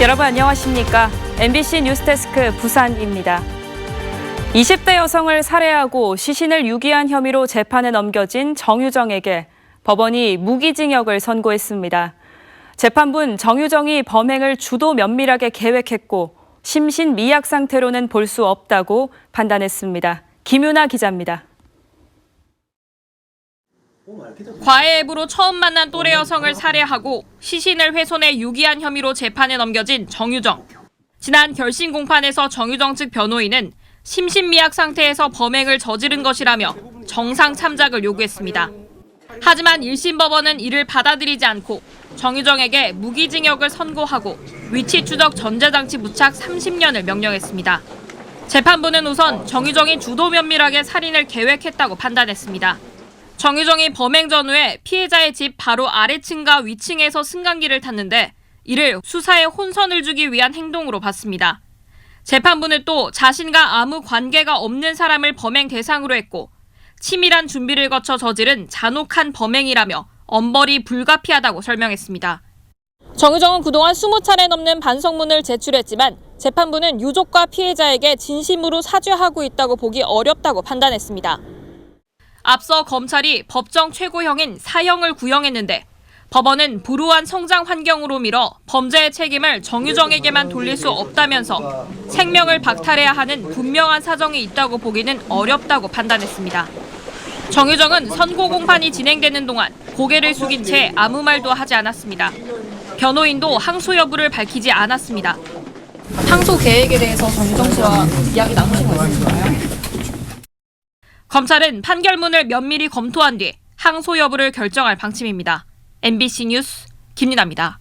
여러분 안녕하십니까? MBC 뉴스데스크 부산입니다. 20대 여성을 살해하고 시신을 유기한 혐의로 재판에 넘겨진 정유정에게 법원이 무기징역을 선고했습니다. 재판부는 정유정이 범행을 주도 면밀하게 계획했고 심신 미약 상태로는 볼 수 없다고 판단했습니다. 김윤아 기자입니다. 과외 앱으로 처음 만난 또래 여성을 살해하고 시신을 훼손해 유기한 혐의로 재판에 넘겨진 정유정. 지난 결심 공판에서 정유정 측 변호인은 심신미약 상태에서 범행을 저지른 것이라며 정상 참작을 요구했습니다. 하지만 1심 법원은 이를 받아들이지 않고 정유정에게 무기징역을 선고하고 위치 추적 전자장치 부착 30년을 명령했습니다. 재판부는 우선 정유정이 주도 면밀하게 살인을 계획했다고 판단했습니다. 정유정이 범행 전후에 피해자의 집 바로 아래층과 위층에서 승강기를 탔는데 이를 수사에 혼선을 주기 위한 행동으로 봤습니다. 재판부는 또 자신과 아무 관계가 없는 사람을 범행 대상으로 했고 치밀한 준비를 거쳐 저지른 잔혹한 범행이라며 엄벌이 불가피하다고 설명했습니다. 정유정은 그동안 20차례 넘는 반성문을 제출했지만 재판부는 유족과 피해자에게 진심으로 사죄하고 있다고 보기 어렵다고 판단했습니다. 앞서 검찰이 법정 최고형인 사형을 구형했는데 법원은 불우한 성장 환경으로 밀어 범죄의 책임을 정유정에게만 돌릴 수 없다면서 생명을 박탈해야 하는 분명한 사정이 있다고 보기는 어렵다고 판단했습니다. 정유정은 선고 공판이 진행되는 동안 고개를 숙인 채 아무 말도 하지 않았습니다. 변호인도 항소 여부를 밝히지 않았습니다. 항소 계획에 대해서 정유정 씨와 이야기 나누신 거 있으신가요? 검찰은 판결문을 면밀히 검토한 뒤 항소 여부를 결정할 방침입니다. MBC 뉴스 김민아입니다.